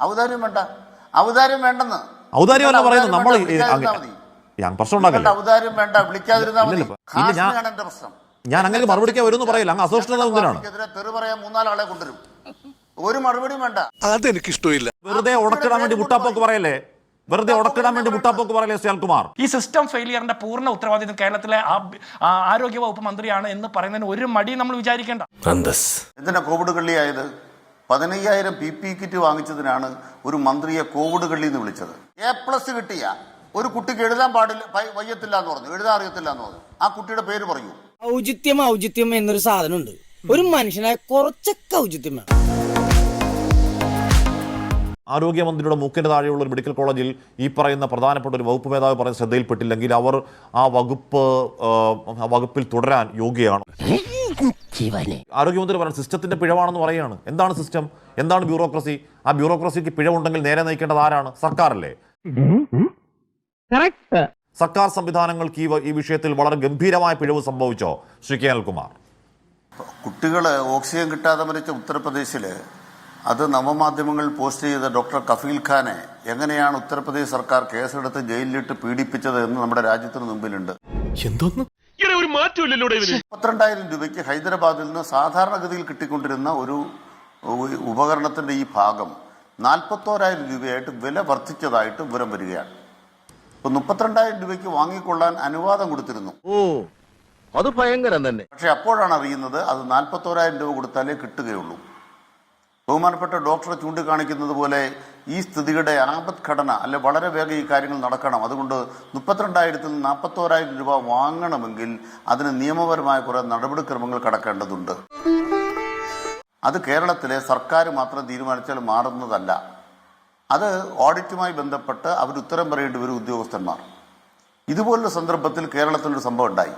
ഔദാര്യം വേണ്ട. ഔദാര്യം വേണ്ടെന്ന്. ഔദാര്യമല്ല പറയുന്നത്. നമ്മൾ പ്രശ്നം ഔദാര്യം വേണ്ട വിളിക്കാതിരുന്നാൽ മതി. എന്റെ പ്രശ്നം. ഞാൻ അങ്ങനെ മറുപടിക്കാൻ വരുമെന്ന് പറയില്ല. അങ്ങ് അസോഷ്ണത എന്തിനാണ്? തെറി പറയാൻ മൂന്നാലാളെ കൊണ്ടുവരും. ഒരു മറുപടിയും വേണ്ട. അതെനിക്കിഷ്ടമില്ല. വെറുതെ ഉടക്കിടാൻ വേണ്ടി മുട്ടാപ്പോക്ക് പറയല്ലേ? വെറുതെ ഉടക്കിടാൻ വേണ്ടി മുട്ടാപ്പോക്ക് പറയല്ലേ ശ്യാൽകുമാർ ഈ സിസ്റ്റം ഫെയിലിയറിന്റെ പൂർണ ഉത്തരവാദിത്വം കേരളത്തിലെ ആ, ആരോഗ്യ വകുപ്പ് മന്ത്രിയാണ് എന്ന് പറയുന്നതിന് ഒരു മടി നമ്മൾ വിചാരിക്കേണ്ട. എന്തിനാ കോവിഡ് കള്ളിയായത്? പതിനയ്യായിരം പി പി കിറ്റ് വാങ്ങിച്ചതിനാണ് ഒരു മന്ത്രിയെ കോവിഡ് കള്ളി എന്ന് വിളിച്ചത്. എ പ്ലസ് കിട്ടിയ. ഒരു കുട്ടിക്ക് എഴുതാൻ പാടില്ല വയ്യത്തില്ല എന്ന് പറഞ്ഞു. എഴുതാൻ അറിയത്തില്ല എന്ന് പറഞ്ഞു. ആ കുട്ടിയുടെ പേര് പറയൂ. ഔചിത്യം ഔചിത്യം എന്നൊരു സാധനമുണ്ട്. ഒരു മനുഷ്യനെ കുറച്ചൊക്കെ ഔചിത്യം വേണം. ആരോഗ്യമന്ത്രിയുടെ മൂക്കിന് താഴെയുള്ള ഒരു മെഡിക്കൽ കോളേജിൽ ഈ പറയുന്ന പ്രധാനപ്പെട്ട ഒരു വകുപ്പ് മേധാവി പറയുന്ന ശ്രദ്ധയിൽപ്പെട്ടില്ലെങ്കിൽ അവർ ആ വകുപ്പ് ആ വകുപ്പിൽ തുടരാൻ യോഗ്യയാണ്. ആരോഗ്യമന്ത്രി പറയുന്നത് സിസ്റ്റത്തിന്റെ പിഴവാണെന്ന് പറയുകയാണ്. എന്താണ് സിസ്റ്റം? എന്താണ് ബ്യൂറോക്രസി? ആ ബ്യൂറോക്രസിക്ക് പിഴവുണ്ടെങ്കിൽ നേരെ നയിക്കേണ്ടത് ആരാണ്? സർക്കാരല്ലേ? സർക്കാർ സംവിധാനങ്ങൾക്ക് ഈ ഈ വിഷയത്തിൽ വളരെ ഗംഭീരമായ പിഴവ് സംഭവിച്ചോ? ശ്രീ കെ അനിൽകുമാർ. കുട്ടികൾ ഓക്സിജൻ കിട്ടാതെ മരിച്ച ഉത്തർപ്രദേശിൽ അത് നവമാധ്യമങ്ങളിൽ പോസ്റ്റ് ചെയ്ത ഡോക്ടർ കഫീൽ ഖാനെ എങ്ങനെയാണ് ഉത്തർപ്രദേശ് സർക്കാർ കേസെടുത്ത് ജയിലിലിട്ട് പീഡിപ്പിച്ചത് എന്ന് നമ്മുടെ രാജ്യത്തിന് മുമ്പിലുണ്ട്. എന്തോന്ന്? ഒരു പന്ത്രണ്ടായിരം മുപ്പത്തിരണ്ടായിരം രൂപയ്ക്ക് ഹൈദരാബാദിൽ നിന്ന് സാധാരണഗതിയിൽ കിട്ടിക്കൊണ്ടിരുന്ന ഒരു ഉപകരണത്തിന്റെ ഈ ഭാഗം നാൽപ്പത്തോരായിരം രൂപയായിട്ട് വില വർദ്ധിച്ചതായിട്ട് വിവരം വരികയാണ്. ഇപ്പൊ മുപ്പത്തിരണ്ടായിരം രൂപയ്ക്ക് വാങ്ങിക്കൊള്ളാൻ അനുവാദം കൊടുത്തിരുന്നു. ഓ അത് ഭയങ്കരം തന്നെ. പക്ഷെ അപ്പോഴാണ് അറിയുന്നത് അത് നാൽപ്പത്തോരായിരം രൂപ കൊടുത്താലേ കിട്ടുകയുള്ളൂ. ബഹുമാനപ്പെട്ട ഡോക്ടറെ ചൂണ്ടിക്കാണിക്കുന്നത് പോലെ ഈ സ്ഥിതിയുടെ അനാപത് ഘടന അല്ലെ വളരെ വേഗം ഈ കാര്യങ്ങൾ നടക്കണം. അതുകൊണ്ട് മുപ്പത്തിരണ്ടായിരത്തിൽ നിന്ന് നാൽപ്പത്തോരായിരം രൂപ വാങ്ങണമെങ്കിൽ അതിന് നിയമപരമായ കുറെ നടപടിക്രമങ്ങൾ കടക്കേണ്ടതുണ്ട്. അത് കേരളത്തിലെ സർക്കാർ മാത്രം തീരുമാനിച്ചാൽ മാറുന്നതല്ല. അത് ഓഡിറ്റുമായി ബന്ധപ്പെട്ട് അവർ ഉത്തരം പറയേണ്ടി വരും ഉദ്യോഗസ്ഥന്മാർ. ഇതുപോലുള്ള സന്ദർഭത്തിൽ കേരളത്തിൽ ഒരു സംഭവം ഉണ്ടായി.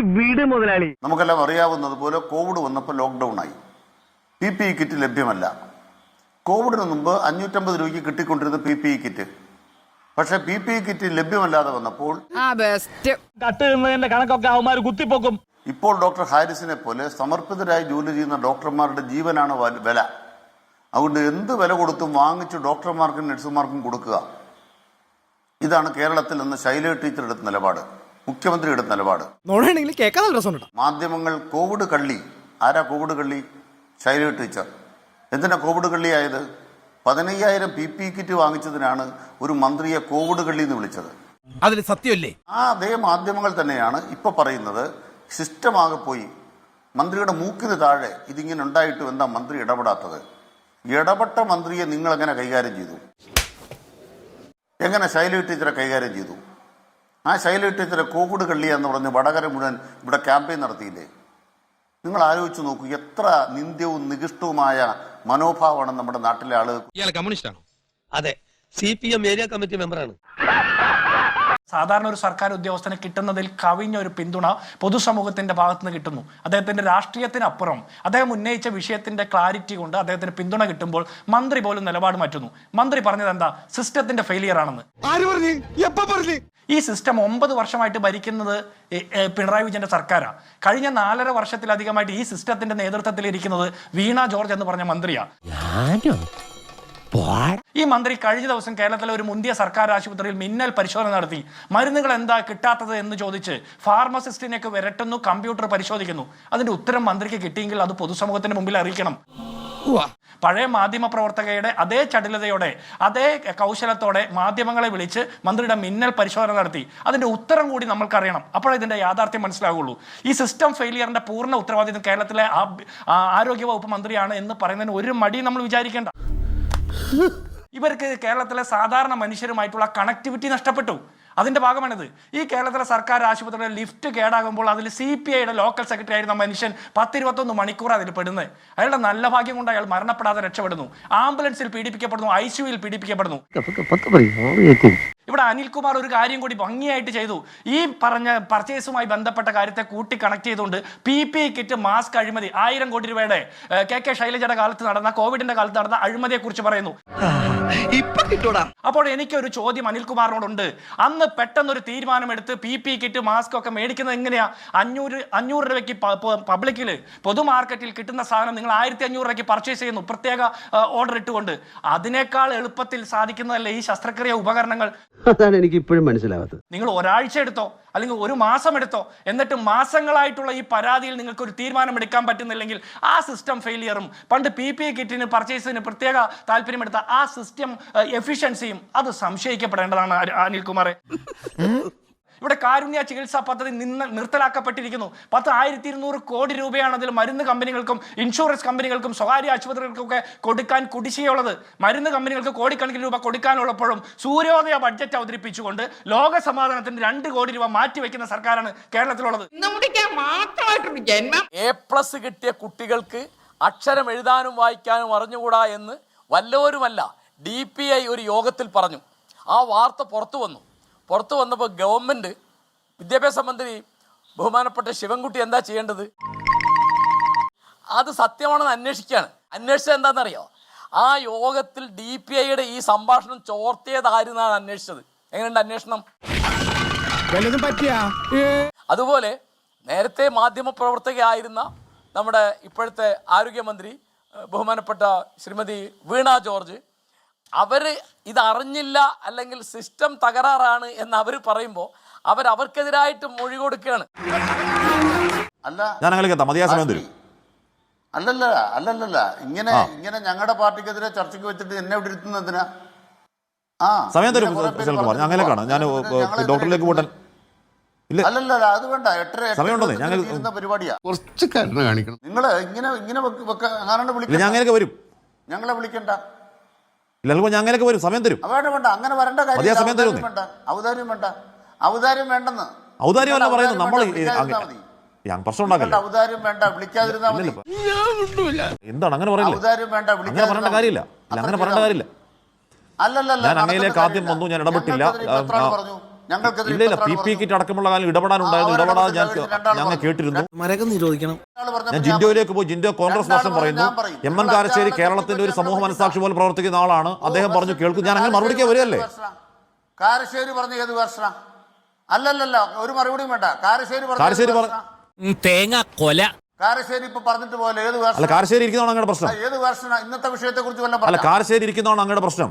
വീട് മുതലാളി. നമുക്കെല്ലാം അറിയാവുന്നതുപോലെ കോവിഡ് വന്നപ്പോൾ ലോക്ക്ഡൌൺ ആയി. പി പി കിറ്റ് ലഭ്യമല്ല. കോവിഡിന് മുമ്പ് അഞ്ഞൂറ്റമ്പത് രൂപയ്ക്ക് കിട്ടിക്കൊണ്ടിരുന്ന പി പി ഇ കിറ്റ്. പക്ഷെ പി പി ഇ കിറ്റ് ലഭ്യമല്ലാതെ വന്നപ്പോൾ കട്ട് നിന്നതിന്റെ കണക്കൊക്കെ അവന്മാര് കുത്തിപ്പോക്കും. ഇപ്പോൾ ഡോക്ടർ ഹാരിസിനെ പോലെ സമർപ്പിതരായി ജോലി ചെയ്യുന്ന ഡോക്ടർമാരുടെ ജീവനാണ് വില. അതുകൊണ്ട് എന്ത് വില കൊടുത്തും വാങ്ങിച്ചു ഡോക്ടർമാർക്കും നഴ്സുമാർക്കും കൊടുക്കുക. ഇതാണ് കേരളത്തിൽ നിന്ന് ശൈല ടീച്ചർ എടുത്ത നിലപാട്. മുഖ്യമന്ത്രി എടുത്ത നിലപാട് മാധ്യമങ്ങൾ കോവിഡ് കള്ളി. ആരാ കോവിഡ് കള്ളി? ശൈല ടീച്ചർ. എന്തിനാ കോവിഡ് കള്ളിയായത്? പതിനയ്യായിരം പി പി കിറ്റ് വാങ്ങിച്ചതിനാണ് ഒരു മന്ത്രിയെ കോവിഡ് കള്ളി എന്ന് വിളിച്ചത്. അതിൽ സത്യമല്ലേ? ആ അതേ മാധ്യമങ്ങൾ തന്നെയാണ് ഇപ്പൊ പറയുന്നത് സിസ്റ്റമാകെ പോയി. മന്ത്രിയുടെ മൂക്കിന് താഴെ ഇതിങ്ങനെ ഉണ്ടായിട്ടും എന്താ മന്ത്രി ഇടപെടാത്തത്? ഇടപെട്ട മന്ത്രിയെ നിങ്ങൾ എങ്ങനെ കൈകാര്യം ചെയ്തു? എങ്ങനെ ശൈലി ടീച്ചറെ കൈകാര്യം ചെയ്തു? ആ ശൈലി ടീച്ചറെ കോവിഡ് കള്ളി എന്ന് പറഞ്ഞ് വടകര മുഴുവൻ ഇവിടെ ക്യാമ്പയിൻ നടത്തിയില്ലേ? നിങ്ങൾ ആലോചിച്ച് നോക്കൂ എത്ര നിന്ദ്യവും നികിഷ്ടവുമായ മനോഭാവമാണ് നമ്മുടെ നാട്ടിലെ ആളുകൾ കമ്മ്യൂണിസ്റ്റാണ്? കമ്മ്യൂണിസ്റ്റ് അതെ. C P M area committee മെമ്പറാണ്. സാധാരണ ഒരു സർക്കാർ ഉദ്യോഗസ്ഥന് കിട്ടുന്നതിൽ കവിഞ്ഞ ഒരു പിന്തുണ പൊതുസമൂഹത്തിന്റെ ഭാഗത്ത് നിന്ന് കിട്ടുന്നു. അദ്ദേഹത്തിന്റെ രാഷ്ട്രീയത്തിനപ്പുറം അദ്ദേഹം ഉന്നയിച്ച വിഷയത്തിന്റെ ക്ലാരിറ്റി കൊണ്ട് അദ്ദേഹത്തിന് പിന്തുണ കിട്ടുമ്പോൾ മന്ത്രി പോലും നിലപാട് മാറ്റുന്നു. മന്ത്രി പറഞ്ഞത് എന്താ സിസ്റ്റത്തിന്റെ ഫെയിലിയർ ആണെന്ന് ഈ സിസ്റ്റം ഒമ്പത് വർഷമായിട്ട് ഭരിക്കുന്നത് പിണറായി വിജയന്റെ സർക്കാരാണ്. കഴിഞ്ഞ നാലര വർഷത്തിലധികമായിട്ട് ഈ സിസ്റ്റത്തിന്റെ നേതൃത്വത്തിൽ ഇരിക്കുന്നത് വീണ ജോർജ് എന്ന് പറഞ്ഞ മന്ത്രിയാണ് ഈ മന്ത്രി കഴിഞ്ഞ ദിവസം കേരളത്തിലെ ഒരു മുന്തിയ സർക്കാർ ആശുപത്രിയിൽ മിന്നൽ പരിശോധന നടത്തി. മരുന്നുകൾ എന്താ കിട്ടാത്തത് എന്ന് ചോദിച്ച് ഫാർമസിസ്റ്റിനെയൊക്കെ വിരട്ടുന്നു കമ്പ്യൂട്ടർ പരിശോധിക്കുന്നു. അതിന്റെ ഉത്തരം മന്ത്രിക്ക് കിട്ടിയെങ്കിൽ അത് പൊതുസമൂഹത്തിന് മുമ്പിൽ അറിയിക്കണം. പഴയ മാധ്യമ പ്രവർത്തകയുടെ അതേ ചടുലതയോടെ അതേ കൗശലത്തോടെ മാധ്യമങ്ങളെ വിളിച്ച് മന്ത്രിയുടെ മിന്നൽ പരിശോധന നടത്തി. അതിന്റെ ഉത്തരം കൂടി നമ്മൾക്കറിയണം. അപ്പോഴേ ഇതിന്റെ യാഥാർത്ഥ്യം മനസ്സിലാകുള്ളൂ ഈ സിസ്റ്റം ഫെയിലിയറിന്റെ പൂർണ ഉത്തരവാദിത്വം കേരളത്തിലെ ആരോഗ്യവകുപ്പ് മന്ത്രിയാണ് എന്ന് പറയുന്നതിന് ഒരു മടി നമ്മൾ വിചാരിക്കേണ്ട. ഇവർക്ക് കേരളത്തിലെ സാധാരണ മനുഷ്യരുമായിട്ടുള്ള കണക്ടിവിറ്റി നഷ്ടപ്പെട്ടു. അതിന്റെ ഭാഗമാണിത്. ഈ കേരളത്തിലെ സർക്കാർ ആശുപത്രിയുടെ ലിഫ്റ്റ് കേടാകുമ്പോൾ അതിൽ സി പി ഐയുടെ ലോക്കൽ സെക്രട്ടറി ആയിരുന്ന മനുഷ്യൻ പത്തിരുപത്തൊന്ന് മണിക്കൂർ അതിൽ പെടുന്നത് അയാളുടെ നല്ല ഭാഗ്യം കൊണ്ട് അയാൾ മരണപ്പെടാതെ രക്ഷപ്പെടുന്നു. ആംബുലൻസിൽ പീഡിപ്പിക്കപ്പെടുന്നു ഐ സിയുയിൽ പീഡിപ്പിക്കപ്പെടുന്നു. ഇവിടെ അനിൽകുമാർ ഒരു കാര്യം കൂടി ഭംഗിയായിട്ട് ചെയ്തു. ഈ പറഞ്ഞ പർച്ചേസുമായി ബന്ധപ്പെട്ട കാര്യത്തെ കൂട്ടി കണക്ട് ചെയ്തുകൊണ്ട് പി പി കിറ്റ് മാസ്ക് അഴിമതി ആയിരം കോടി രൂപയുടെ കെ കെ ശൈലജയുടെ കാലത്ത് നടന്ന കോവിഡിന്റെ കാലത്ത് നടന്ന അഴിമതിയെ കുറിച്ച് പറയുന്നു ഇപ്പൊ കിട്ടൂടാ. അപ്പോൾ എനിക്കൊരു ചോദ്യം അനിൽകുമാറിനോടുണ്ട്. അന്ന് അന്ന് പെട്ടെന്നൊരു തീരുമാനമെടുത്ത് പി പി കിറ്റ് മാസ്ക് ഒക്കെ മേടിക്കുന്നത് എങ്ങനെയാ? അഞ്ഞൂറ് അഞ്ഞൂറ് രൂപയ്ക്ക് പബ്ലിക്കിൽ പൊതു മാർക്കറ്റിൽ കിട്ടുന്ന സാധനം നിങ്ങൾ ആയിരത്തി അഞ്ഞൂറ് രൂപയ്ക്ക് പർച്ചേസ് ചെയ്യുന്നു പ്രത്യേക ഓർഡർ ഇട്ടുകൊണ്ട്. അതിനേക്കാൾ എളുപ്പത്തിൽ സാധിക്കുന്നതല്ലേ ഈ ശസ്ത്രക്രിയ ഉപകരണങ്ങൾ? അതാണ് എനിക്ക് ഇപ്പോഴും മനസ്സിലാവാത്തത്. നിങ്ങൾ ഒരാഴ്ച എടുത്തോ അല്ലെങ്കിൽ ഒരു മാസം എടുത്തോ എന്നിട്ട് മാസങ്ങളായിട്ടുള്ള ഈ പരാതിയിൽ നിങ്ങൾക്ക് ഒരു തീരുമാനം എടുക്കാൻ പറ്റുന്നില്ലെങ്കിൽ ആ സിസ്റ്റം ഫെയിലിയറും പണ്ട് പി പി കിറ്റിന് പർച്ചേസിന് പ്രത്യേക താല്പര്യമെടുത്ത ആ സിസ്റ്റം എഫിഷ്യൻസിയും അത് സംശയിക്കപ്പെടേണ്ടതാണ് അനി- അനിൽകുമാറെ. ഇവിടെ കാരുണ്യ ചികിത്സാ പദ്ധതി നിന്ന് നിർത്തലാക്കപ്പെട്ടിരിക്കുന്നു. പത്ത് ആയിരത്തി ഇരുന്നൂറ് കോടി രൂപയാണ് അതിൽ മരുന്ന് കമ്പനികൾക്കും ഇൻഷുറൻസ് കമ്പനികൾക്കും സ്വകാര്യ ആശുപത്രികൾക്കൊക്കെ കൊടുക്കാൻ കുടിശ്ശികയുള്ളത്. മരുന്ന് കമ്പനികൾക്ക് കോടിക്കണക്കിന് രൂപ കൊടുക്കാനുള്ളപ്പോഴും സൂര്യോദയ ബഡ്ജറ്റ് അവതരിപ്പിച്ചുകൊണ്ട് ലോക സമാധാനത്തിന് രണ്ട് കോടി രൂപ മാറ്റിവെക്കുന്ന സർക്കാരാണ് കേരളത്തിലുള്ളത്. എ പ്ലസ് കിട്ടിയ കുട്ടികൾക്ക് അക്ഷരം എഴുതാനും വായിക്കാനും അറിഞ്ഞുകൂടാ എന്ന് വല്ലവരുമല്ല ഡി പി ഐ ഒരു യോഗത്തിൽ പറഞ്ഞു. ആ വാർത്ത പുറത്തു വന്നു. പുറത്തു വന്നപ്പോൾ ഗവൺമെന്റ് വിദ്യാഭ്യാസ മന്ത്രി ബഹുമാനപ്പെട്ട ശിവൻകുട്ടി എന്താ ചെയ്യേണ്ടത്? അത് സത്യമാണെന്ന് അന്വേഷിക്കുകയാണ്. അന്വേഷിച്ചത് എന്താണെന്നറിയോ? ആ യോഗത്തിൽ ഡി പി ഐയുടെ ഈ സംഭാഷണം ചോർത്തിയതായിരുന്നാണ് അന്വേഷിച്ചത്? എങ്ങനെയുണ്ട് അന്വേഷണം? അതുപോലെ നേരത്തെ മാധ്യമപ്രവർത്തകയായിരുന്ന നമ്മുടെ ഇപ്പോഴത്തെ ആരോഗ്യമന്ത്രി ബഹുമാനപ്പെട്ട ശ്രീമതി വീണ ജോർജ് അവർ ഇതറിഞ്ഞില്ല അല്ലെങ്കിൽ സിസ്റ്റം തകരാറാണ് എന്ന് അവർ പറയുമ്പോൾ അവർ അവർക്കെതിരായിട്ട് മൊഴി കൊടുക്കുകയാണ്. അല്ല. ഞാൻ മതിയായ സമയം തരും അല്ലല്ല അല്ലല്ലല്ല. ഇങ്ങനെ ഇങ്ങനെ ഞങ്ങളുടെ പാർട്ടിക്കെതിരെ ചർച്ചയ്ക്ക് വെച്ചിട്ട് എന്നെ ഇവിടെ ഇരുത്തുന്നതിനാ? ആ സമയം തരും ഞാൻ ഡോക്ടറിലേക്ക് പോട്ടെ. അല്ലല്ല അത് വേണ്ട. എട്ടര എട്ടര സമയമുണ്ടെന്നേ, ഞങ്ങൾ- തീരുന്ന പരിപാടിയാ. കുറച്ച് കാണിക്കണം. നിങ്ങൾ ഇങ്ങനെ ഇങ്ങനെ ഞങ്ങളെ വിളിക്കണ്ട. ഇല്ല അൽകുമാർ ഞാൻ അങ്ങനെയൊക്കെ വരും. സമയം തരും. വേണ്ട വേണ്ട അങ്ങനെ വരണ്ട കാര്യം സമയം തരും ഔദാര്യം വേണ്ട ഔദാര്യം വേണ്ടെന്ന്. ഔദാര്യമല്ല പറയുന്നത്. നമ്മൾ. ഞാൻ പ്രശ്നം ഉണ്ടാക്കില്ല? ഔദാര്യം വേണ്ട വിളിക്കാതിരുന്നാ. എന്താണ് അങ്ങനെ പറയില്ലേ? ഔദാര്യം വേണ്ട അങ്ങനെ പറയേണ്ട കാര്യമില്ല. അങ്ങനെ പറയേണ്ട കാര്യമില്ല. അല്ലല്ല ഞാൻ അങ്ങയിലേക്ക് ആദ്യം വന്നു ഞാൻ ഇടപെട്ടില്ല. ഇല്ല പി പി കിറ്റ് അടക്കമുള്ള കാലം ഇടപെടാനുണ്ടായിരുന്നു ആ, ഇടപെടാതെ ഞാൻ ഒരാൾ രണ്ടാൾ ഞങ്ങൾ കേട്ടിരുന്നു. നിരോധിക്കണം. ഞാൻ ജിൻഡോയിലേക്ക് പോയി ജിൻഡോ കോൺഗ്രസ് പറയുന്നു. ഞാൻ എം എൻ കാരശ്ശേരി കേരളത്തിന്റെ ഒരു സമൂഹ മനസാക്ഷി പോലെ പ്രവർത്തിക്കുന്ന ആളാണ്. അദ്ദേഹം പറഞ്ഞു കേൾക്കും. ഞാൻ അങ്ങനെ മറുപടിക്ക് വരികയല്ലേ? കാരശ്ശേരി പറഞ്ഞു ഏത് വർഷം? അല്ലല്ലല്ല ഒരു മറുപടിയും വേണ്ട. കാരശ്ശേരി പറഞ്ഞു കാരശ്ശേരി? തേങ്ങ കൊല. കാരശ്ശേരി ഇപ്പൊ പറഞ്ഞിട്ട് പോലെ ഏത് അല്ല കാരശ്ശേരി ഇരിക്കുന്നതാണ് അങ്ങയുടെ പ്രശ്നം. ഏത് വർഷം ഇന്നത്തെ വിഷയത്തെ കുറിച്ച് അല്ല കാരശ്ശേരി ഇരിക്കുന്നതാണ് അങ്ങയുടെ പ്രശ്നം.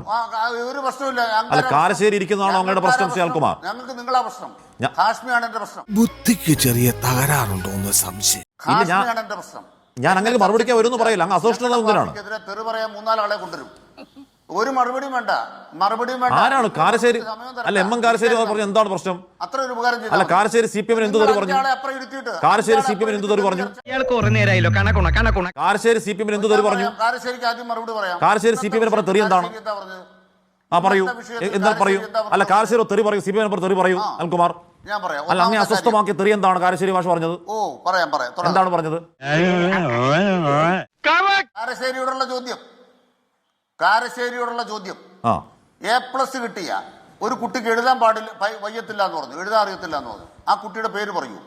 ഒരു പ്രശ്നമില്ല അല്ല, കാരശ്ശേരി ഇരിക്കുന്നതാണോ അങ്ങയുടെ പ്രശ്നം, സിയാൽകുമാർ? ഞങ്ങൾക്ക് നിങ്ങളാ പ്രശ്നം. കാശ്മിയാണ് എന്റെ പ്രശ്നം. ബുദ്ധിക്ക് ചെറിയ തകരാറുണ്ടോ എന്ന് സംശയം. എന്റെ പ്രശ്നം. ഞാൻ അങ്ങനെ മറുപടിക്കാൻ വരുമെന്ന് പറയില്ല. അങ്ങ് അസോഷ്ണത എതിരെ തെറി പറയാൻ മൂന്നാലാളെ കൊണ്ടുവരും. ഒരു മറുപടിയും വേണ്ട. മറുപടിയും വേണ്ട. ആരാണ്? കാരശ്ശേരി അല്ല എം എം കാരശ്ശേരി പറഞ്ഞു എന്താണ് പ്രശ്നം? അത്ര ഒരു ഉപകാരം അല്ല. കാരശ്ശേരി സി പി എമ്മിന് എന്ത് തെറി പറഞ്ഞു? കാരശ്ശേരി സി പി എമ്മിന് എന്ത് തെറി പറഞ്ഞു? കാരശ്ശേരി സി പി എമ്മിന് എന്ത് തെറി പറഞ്ഞു. കാരശ്ശേരിക്ക് ആദ്യം മറുപടി പറയാം. കാരശ്ശേരി സി പി എമ്മിനെ പറഞ്ഞ തെറി എന്താണ്? ആ പറയൂ. എന്താ പറയൂ? അല്ല? കാരശ്ശേരി തെറി പറയൂ സി പി എമ്മിനെ തെറി പറയൂ അൽകുമാർ. ഞാൻ പറയാം. അല്ല അങ്ങനെ അസ്വസ്ഥമാക്കിയ തെറി എന്താണ് കാരശ്ശേരി ഭാഷ പറഞ്ഞത്? ഓ പറയാം പറയാം. എന്താണ് പറഞ്ഞത്? കാരശ്ശേരിയോടുള്ള ചോദ്യം. കാരശ്ശേരിയോടുള്ള ചോദ്യം. ആ. എ പ്ലസ് കിട്ടിയ ഒരു കുട്ടിക്ക് എഴുതാൻ പാടില്ല വയ്യത്തില്ല എന്ന് പറഞ്ഞു. എഴുതാൻ അറിയത്തില്ല എന്ന് പറഞ്ഞു. ആ കുട്ടിയുടെ പേര് പറയൂ.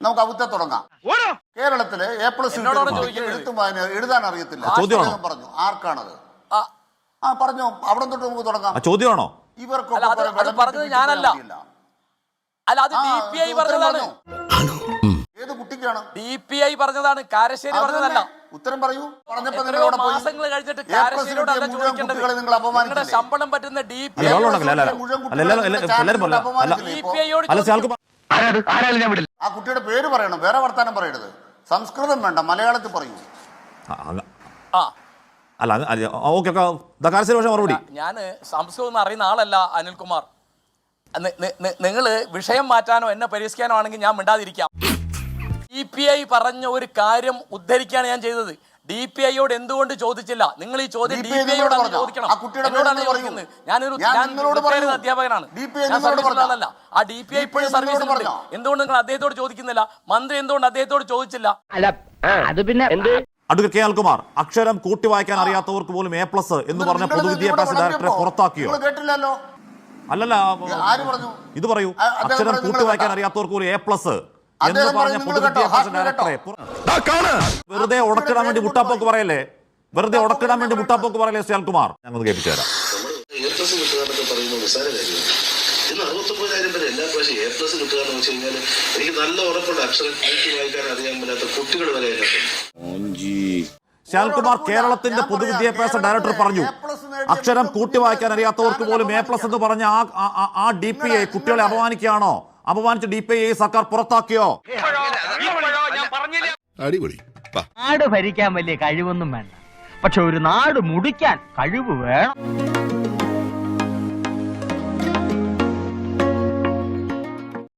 നമുക്ക് അവിത്തെ തുടങ്ങാം. കേരളത്തിൽ എ പ്ലസ്. എഴുത്തും വായന എഴുതാൻ അറിയത്തില്ല? പറഞ്ഞു. ആർക്കാണത്? ആ, പറഞ്ഞു പറഞ്ഞോ. അവിടെ തൊട്ട് നമുക്ക് തുടങ്ങാം. ആ ചോദ്യമാണോ? ഇവർക്കൊക്കെ അല്ല, അത് കുറെ പറഞ്ഞത് ഞാനല്ല. അല്ല അത് ആ, ഡി പി ഐ പറഞ്ഞതാണ്. ഏത് കുട്ടിക്കാണ്? ഡി പി ഐ പറഞ്ഞതാണ് കാരശ്ശേരി പറഞ്ഞതല്ല. ഉത്തരം പറയൂ. പറഞ്ഞപ്പോ. മാസങ്ങൾ കഴിഞ്ഞിട്ട് കുട്ടികളെ നിങ്ങൾ? ശമ്പളം പറ്റുന്ന ഡി പി ആ കുട്ടിയുടെ പേര് പറയണം വേറെ വർത്താനം പറയരുത്. സംസ്കൃതം വേണ്ട മലയാളത്തിൽ പറയൂ. ആ, ആ. അല്ല ഓക്കെ മറുപടി. ഞാൻ സംസ്കൃതം അറിയുന്ന ആളല്ല അനിൽകുമാർ. നിങ്ങൾ വിഷയം മാറ്റാനോ എന്നെ പരിഹസിക്കാനോ ആണെങ്കിൽ ഞാൻ മിണ്ടാതിരിക്കാം. ഡി പി ഐ പറഞ്ഞ ഒരു കാര്യം ഉദ്ധരിക്കുകയാണ് ഞാൻ ചെയ്തത്. ഡി പി ഐയോട് എന്തുകൊണ്ട് ചോദിച്ചില്ല? നിങ്ങൾ ഈ ചോദ്യം ഡി DPI പി ഐയോട് ചോദിക്കണം. എന്നോടാണ്. ചോദിക്കുന്നത്. ഞാനൊരു ഞാൻ അധ്യാപകനാണ്. ഞാൻ? ആളല്ല ആ ഡി പി ഐ ഇപ്പോഴും സർവീസിലുണ്ട്? എന്തുകൊണ്ട് നിങ്ങൾ അദ്ദേഹത്തോട് ചോദിക്കുന്നില്ല? മന്ത്രി എന്തുകൊണ്ട് അദ്ദേഹത്തോട് ചോദിച്ചില്ല? അല്ല അത് പിന്നെ അഡ്വക്കേറ്റ് കെ അൽകുമാർ അക്ഷരം കൂട്ടി വായിക്കാൻ അറിയാത്തവർക്ക് പോലും എ പ്ലസ് എന്ന് പറഞ്ഞ പൊതുവിദ്യാഭ്യാസ ഡയറക്ടറെ പുറത്താക്കിയോ? നിങ്ങൾ കേട്ടില്ലല്ലോ. അല്ലല്ല ആര് പറഞ്ഞു? ഇത് പറയൂ. അക്ഷരം കൂട്ടി വായിക്കാൻ അറിയാത്തവർക്ക് പോലും എ പ്ലസ്. എന്ന് പറഞ്ഞ? പൊതുവിദ്യാഭ്യാസ ഡയറക്ടറെ വെറുതെ ഉടക്കിടാൻ വേണ്ടി മുട്ടാപ്പോക്ക് പറയല്ലേ? വെറുതെ ഉടക്കിടാൻ വേണ്ടി മുട്ടാപ്പോക്ക് പറയല്ലേ ശ്യാൽകുമാർ ഞങ്ങൾ കേൾപ്പിച്ചു തരാം ശ്യാൽകുമാർ എ ഇന്ന് അറുപത്തൊമ്പതിനായിരം പേര് എല്ലാ പ്രാവശ്യം എ പ്ലസ് വെച്ച് കഴിഞ്ഞാൽ എനിക്ക് നല്ല ഉറപ്പുണ്ട്. അക്ഷരം കൂട്ടി വായിക്കാൻ അറിയാൻ മേലാത്ത കുട്ടികൾ വരെ ശാൽകുമാർ കേരളത്തിന്റെ പൊതുവിദ്യാഭ്യാസ ഡയറക്ടർ പറഞ്ഞു അക്ഷരം കൂട്ടി വായിക്കാൻ അറിയാത്തവർക്ക് പോലും എ പ്ലസ് എന്ന് പറഞ്ഞ ആ- ഡി പി ഐ കുട്ടികളെ അപമാനിക്കുകയാണോ? അപമാനിച്ച ഡി പി ഐ സർക്കാർ പുറത്താക്കിയോ? അടിപൊളി. നാട് ഭരിക്കാൻ വലിയ കഴിവൊന്നും വേണ്ട. പക്ഷെ ഒരു നാട് മുടിക്കാൻ കഴിവ് വേണം.